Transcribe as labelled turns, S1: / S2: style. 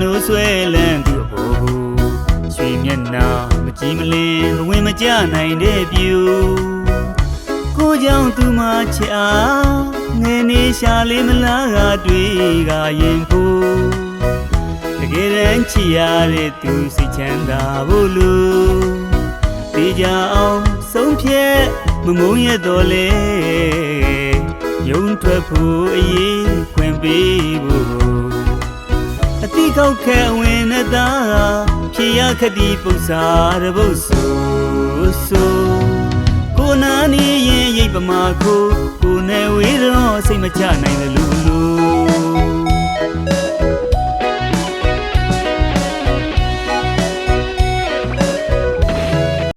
S1: နိုးဆွဲလန်းသူအပေါ်ကိုရွှေမျက်နှာမကြည့်မလင်မဝင်မကြနိုင်တဲ့ပြူကိုကြောင့်သူမချစ်အားငယ်နေရှာလေးမလားကတွေ့ကရင်ကိုတကယ်တမ်းချစ်ရတဲ့သူစိတ်ချမ်းသာဖို့လို့တေးကြအောင်ဆုံးဖြတ်မမုန်းရတော့လေယုံထွက်ဖို့အရေးခွင့်ပေးဖို့အတိ ကောက်ခဲအဝင်နဲ့သားဖြေရခတိပု္ပ္ပာတပုတ်ဆိုဆိုကိုနာနေရင်ရိပ်ပမာကိုကိုနဲ့ဝေးတော့စိတ်မချနိုင်တယ်လို့လို့